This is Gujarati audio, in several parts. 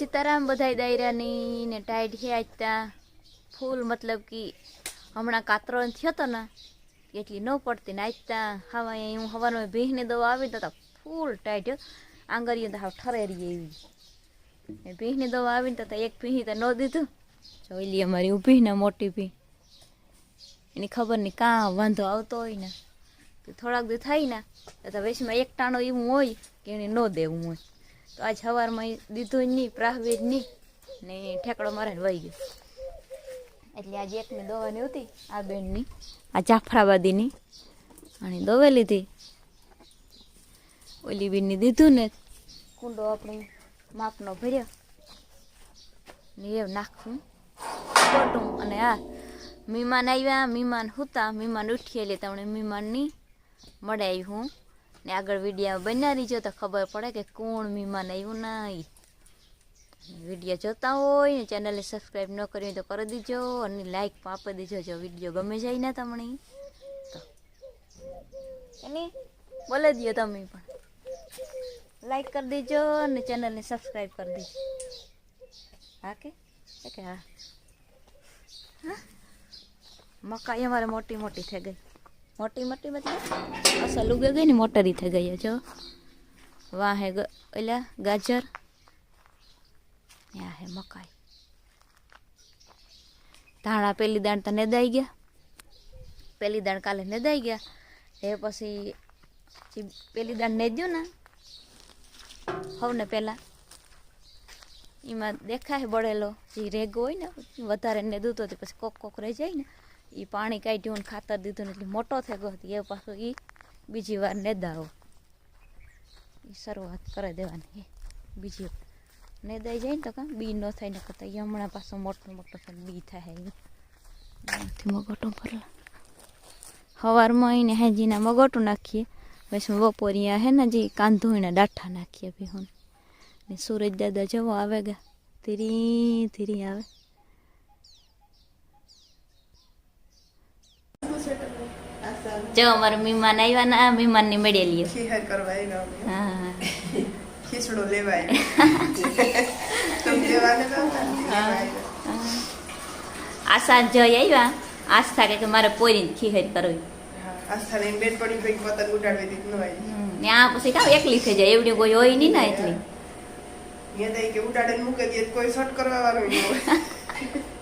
સીતારામ બધાય દાયરાની ને ટાઈટ છે આજતા ફૂલ મતલબ કે હમણાં કાતરો થયો તો ને, એટલી ન પડતી ને ત્યાં હવા હું હવાનો ભીહને દવા આવી તો ફૂલ ટાઈટ આંગળીઓ તો હાવ ઠરેરી એવી. ને ભીંની દવા આવીને તો એક ભીહી તો ન દીધું. જોઈ લઈએ અમારી ઊભી ને મોટી ભી એની ખબર નહીં કાં વાંધો આવતો હોય ને. થોડાક દી થાય ને, તો વેસમાં એક ટાણો એવું હોય કે એને ન દેવું હોય. તો આજ સવારમાં દીધું જ નહીં પ્રાહવેજ નહીં. ને ઠેકડો મારે વહી ગયો. એટલે આજે એકની દવાની હતી, આ બેનની, આ જાફરાબાદીની. અને દવા લીધી. ઓલી બેનની દીધું ને, કુંડો આપણે માપનો ભર્યો. ને એ નાખવું ખોટું અને આ મહેમાન આવ્યા, મહેમાન હતા, મહેમાન ઉઠી એટલે તમને મહેમાનની મળે હું. ને આગળ વીડિયો બનાવી રહીજો તો ખબર પડે કે કોણ મહેમાન આવ્યું નહીં. વીડિયો જોતા હોય ને ચેનલને સબસ્ક્રાઈબ ન કરી હોય તો કરી દીજો અને લાઈક પણ આપી દીજો જો વીડિયો ગમે જાય ને તમને. તો એની બોલે દો તમે પણ. લાઈક કરી દેજો અને ચેનલને સબસ્ક્રાઈબ કરી દેજો. હા કે? કે હા? મકાઈ અમારે મોટી મોટી થઈ ગઈ. મોટી મોટી મતલબ? અસલ ઉગે ગઈ ને મોટરી થઈ ગઈ જો. વાહ, હે ગ- ઓલા ગાજર. યા હે મકાઈ. ધાણા પેલી દાણ તો નેદાઈ ગયા. પેલી દાણ કાલે નેદાઈ ગયા. એ પછી જે પેલી દાણ નેદ્યું ને, હવને પહેલાં એમાં દેખાય બળેલો, જે રેગો હોય ને, વધારે નેદું તો તે પછી કોક કોક રહી જાય ને. એ પાણી કાઢ્યું ને ખાતર દીધું ને એટલે મોટો થઈ ગયો એ પાછો એ બીજી વાર નેદાવો એ શરૂઆત કરી દેવાની બીજી વાર. નેદાઈ જાય ને તો કાં બી ન થાય ને કરતા એ હમણાં પાછો મોટો મોટો થાય બી થાય એ એનાથી મગોટો ભરલા. સવારમાં એને હેજીના મગોટું નાખીએ. પછી બપોરિયા હે ને જે કાંધોઈના ડાઠા નાખીએ બી હું ને સૂરજ દાદા જવો આવે ગયા ધીરી ધીરી આવે. જો અમારા મહેમાન આવ્યા ના મહેમાનની મેળેલી. ખીહર કરવા આવ્યા. હા. ખીચડો લેવાય ને? આશા જઈ આવ્યા. આસ્થા કે મારે પોરીને ખીહર કરવી. આસ્થા આસ્થાને બેન પડી ભેગી પતંગ ઉડાડવી હતી ન આવી. ને આ પછી કાં એકલી થઈ જાય? એવડી કોઈ હોય નહીં ને એટલી. કે ઉડાડે મૂકી દે કોઈ શોટ કરવા વાળું ય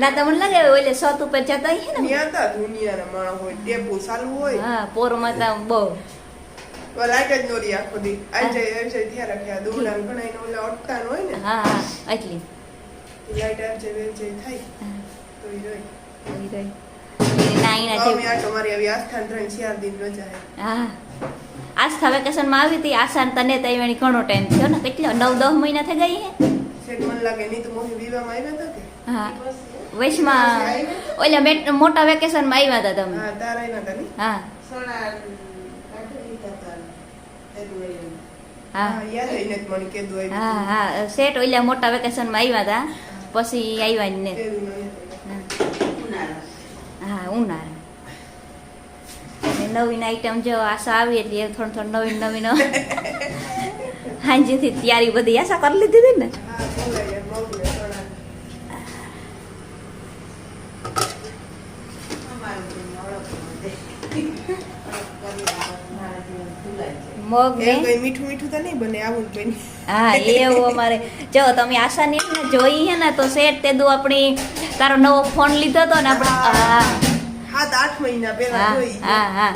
ન તમને લાગે ઓલે સત ઉપર જતા હે ને ન્યા હતા દુનિયાના માણસ હોય ટેપુ ચાલુ હોય હા પોર માતા બહુ તો લાઈટ જ નો રહી આખો દી આઈ જાય ધ્યાન રાખ્યા દોડા ઘણા એને ઓલા અટકા હોય ને હા હા એટલી લાઈટ વેવ જાય થાય તો ઈ રહી. ના એના આટો મારી આવી આસ્થાને ત્રણ ચાર દિન રજા હે. હા આસ્થા વેકેશનમાં આવી હતી આશાન તને તો એવાની ઘણો ટાઈમ થયો ને કેટલો નવ દસ મહિના થઈ ગઈ હે મને લાગે નહીં તો મોહી વિવામાં આવ્યા હતા કે હા વૈશમાં. ઓલા મેટ- મોટા વેકેશનમાં આવ્યા હતા તમે. હા તારા એના હતા હા. હા. હા આવ્યું હા ઓલા મોટા વેકેશનમાં આવ્યા હતા. પછી આવ્યા ને. હા ઉનાળા. નવીન આઈટમ જો આશા આવી એટલે થોડું થોડું નવીન નવીન. હાંજીથી તૈયારી બધી આશા કરી લીધી હતી ને હા બોલાય યાર મોકલે સોના મગ ને? એમ કઈ મીઠું મીઠું તો નહીં બને આવું જ બને. હા એવું અમારે. જો તમે આશા ને ને જોઈ હે ને તો સેટ તે દુ આપણી તારો નવો ફોન લીધો હતો ને આપણે હા. સાત આઠ મહિના પહેલા હા જોઈ હા હા.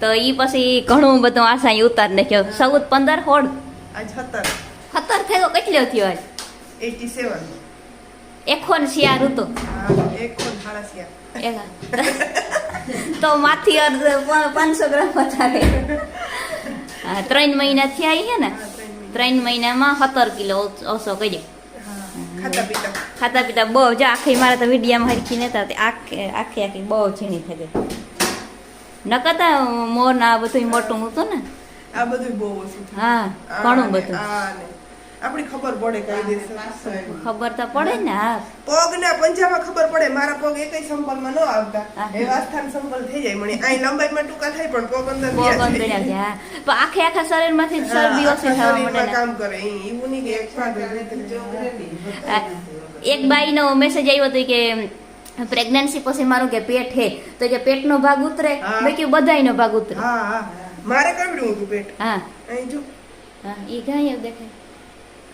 તો ઈ પછી ઘણું બધું આશા ઉતાર નાખ્યો. ચૌદ પંદર હોળ? આજ સત્તર. સત્તર થયો કેટલો થયો આજ? Eighty seven. એખો ને શિયાર હતો. તો માથી પાંચસો ગ્રામ વધારે. ત્રણ મહિના થયા હે ને? ત્રણ મહિનામાં સત્તર કિલો ઓછો કર્યો. ખાતા પીતા. બહુ જો આખી મારે તો વિડીયામાં હરખી નતા આખે આખી આખી બહુ ઝીણી થઈ ગઈ. નકતા મોર ના બધું મોટું હતું ને? આ બધું બહુ હા ઘણું બધું. આપણી ખબર પડે કાયદેસર ખબર તો પડે ને હા પગ ના પંજામાં ખબર પડે મારા પગ એકય સંપલમાં ન આવતા. એ વાસ્થાન સંપલ થઈ જાય મને અહીં લંબાઈમાં ટૂંકા થાય પણ પગ અંદર પગ અંદર જાય. પણ આખે આખા શરીરમાંથી ચરબી ઓછી થવા માંડે કામ કરે ઈ એવું નહીં કે એક ભાગ એક બાઈનો મેસેજ આવ્યો હતો કે પ્રેગ્નન્સી પછી મારું કે પેટ હે. તો કે પેટનો ભાગ ઉતરે. મેં કીધું બધાયનો ભાગ ઉતરે. હા હા. મારે કવડ્યું હતું પેટ. હા. અહીં જો. હા એ ગાય દેખાય.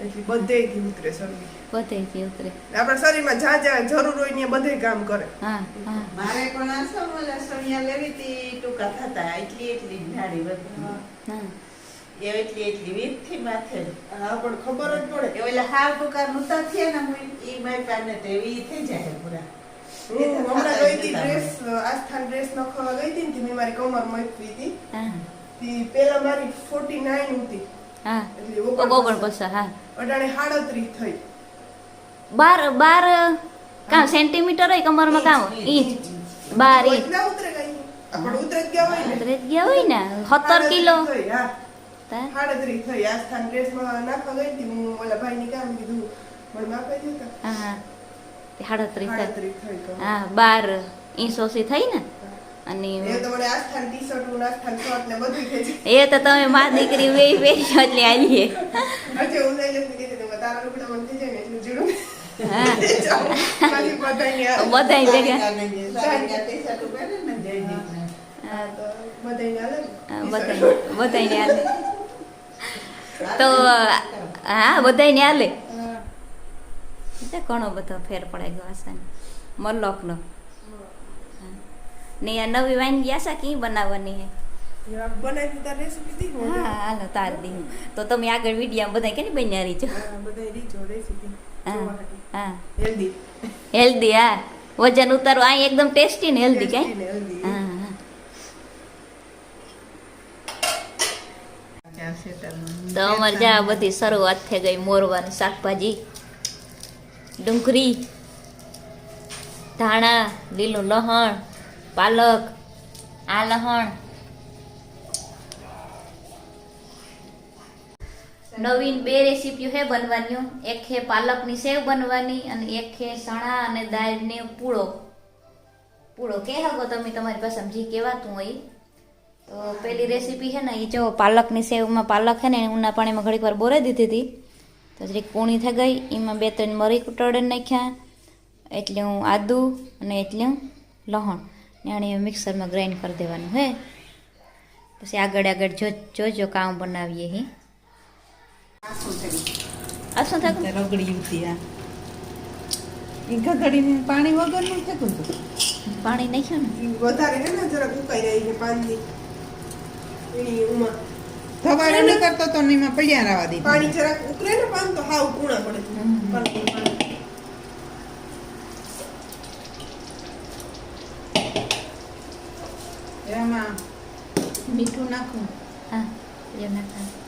એટલે બધેયથી ઉતરે શરદી બધેથી ઉતરે. આપણા શરીરમાં જ્યાં જ્યાં જરૂર હોય ને બધે કામ કરે. હા હા. મારે પણ આ સમોલા સણિયા લેવી હતી ટૂંકા થતા એટલી એટલી નાડી બધી હા. એટલી એટલી વીરથી માથે. હા પણ ખબર જ પડે. એ ઓલા હાવ ટૂંકા નહોતા થયા ને હું ઈ મારી પાસે તો એવી થઈ જાય પૂરા. હમણાં ગઈ હતી ડ્રેસ આસ્થાન ડ્રેસ નખાવા ગઈ હતી ને તે મેં મારી કમર મૂકી હતી. પેલા મારી 49 હતી. હા. એટલે ઓગણ ઓગણ હા. અટાણે 37 થઈ. બાર બાર કાં સેન્ટીમીટર હોય કમરમાં કામ ઈંચ. બાર ઇંચ ઉતરે જ ગયા હોય ને. સત્તર કિલો. 37 થઈ, હા. સાડત્રીસ થઈ. આ સ્થાન ડ્રેસમાં નાખવા ગઈ હતી. હું ઓલા ભાઈને કામ કીધું. મને માપે જતા હા સાડત્રીસ હા બાર ઇંચ ઓછી થઈ ને? અને એ તો બધું તમે મા દીકરી વે પહેરી એટલે આલીએ બધાય ભેગા. સાડીના ને જયદીપને. તો હાલે હા, બધાય બધાયને હાલે તો હા બધાયને હાલે ઘણો બધો ફેર પડે ગયો આસાન મરલોકનો. ને આ નવી વાનગી આશા કઈ બનાવવાની હે હું હાલો તાર દી. તો તમે આગળ વીડિયો બધા કે બન્યા રહીજો? હા હેલ્ધી હેલ્ધી હા વજન ઉતારવા આ એકદમ ટેસ્ટી ને હેલ્ધી કઈ? હા હા. તો અમારે જા બધી શરૂઆત થઈ ગઈ મોરવાની શાકભાજી. ડુંગળી ધાણા લીલું લહણ પાલક આ લહણ નવીન બે રેસીપીઓ હે બનવાની એક હે પાલકની સેવ બનવાની અને એક હે ચણા અને દાળને પૂળો. પૂળો કે હગો તમે તમારી પાસે સમજી કહેવાતું હોય. તો પેલી રેસીપી છે ને એ જો પાલકની સેવમાં પાલક છે ને, ઉના પાણીમાં ઘડીક વાર બોરાઈ દીધી હતી. તો જરીક કૂણી થઈ ગઈ, એમાં બે ત્રણ મરી કુટોડે નાખ્યા. એટલે હું આદુ અને એટલે હું લહણ. ને આને મિક્સરમાં ગ્રાઇન્ડ કરી દેવાનું હે? પછી આગળ આગળ જો જોજો કામ બનાવીએ હી. આ. શું પાણી વગરનું થતું હતું. પાણી નાખ્યું ને? વધારે હે ને જરાક ઉકાઈ રહી છે પાનની. એની ઉમાં ધવાડો ન કરતો તો એમાં પડ્યા રહેવા દે પાણી જરાક ઉકળે ને પાન તો હાવ કૂણા પડે એમાં મીઠું નાખું. હા જો નાખવાનું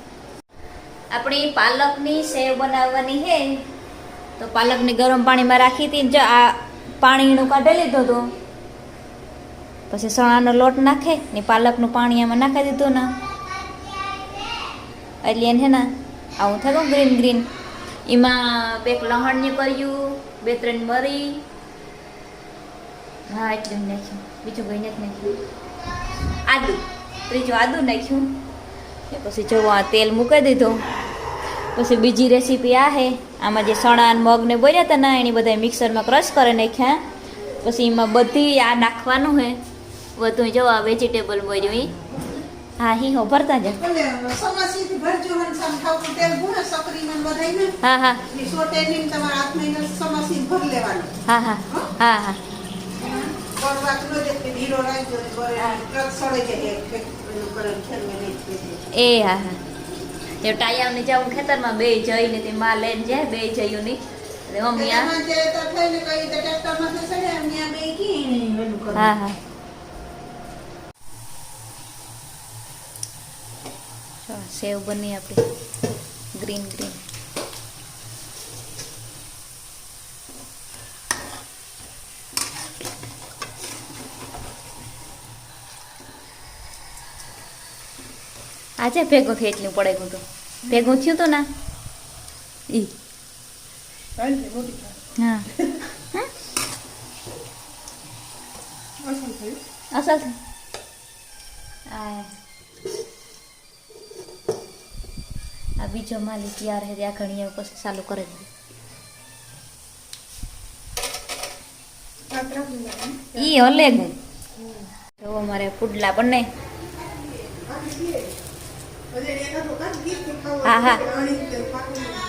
સેવ બનાવવાની છે તો પાલકને ગરમ પાણીમાં રાખી હતી ને જો આ પાણીનું કાઢી લીધું હતું. પછી સણાનો લોટ નાખે ને પાલકનું પાણી આમાં નાખી દીધું ને. એટલે એને ને આવું થયું ગ્રીન ગ્રીન. એમાં બે લહણની કર્યું, બે ત્રણ મરી. હા, એટલું નાખ્યું. બીજું કંઈ નથી નાખ્યું. આદુ. ત્રીજું આદુ નાખ્યું. એ પછી જો આ તેલ મૂકી દીધું. પછી બીજી રેસીપી આ હે. આમાં જે સણા મગને બોર્યા હતા ને એની બધા મિક્સરમાં ક્રશ કરી નાખ્યા. પછી એમાં બધી આ નાખવાનું છે બધું જો આ વેજીટેબલ બોલ્યું એ હા હી હો ભરતા જ. હા હા. હા. હા? હા હા. એ હા હા. એ ટાયાને જાઉં ખેતરમાં બે જઈને તે માં લઈને જાય બે જયું ની મમ્મી આ તો. હા હા. સેવ બની આપણી. Green green. આજે ભેગું ખેંચલું પડે ગયું તું ભેગું થયું તો ના. ઈ. છે. હા. અસલ. આ આ બીજો માલિક યાર હે ત્યાં ઘણી એવું પછી ચાલુ કરે દેવાનું. ઈ હલે ગયું જો અમારે પુડલા બને હજી એના તો કાંઈ ગીત ખાવું હા, હા.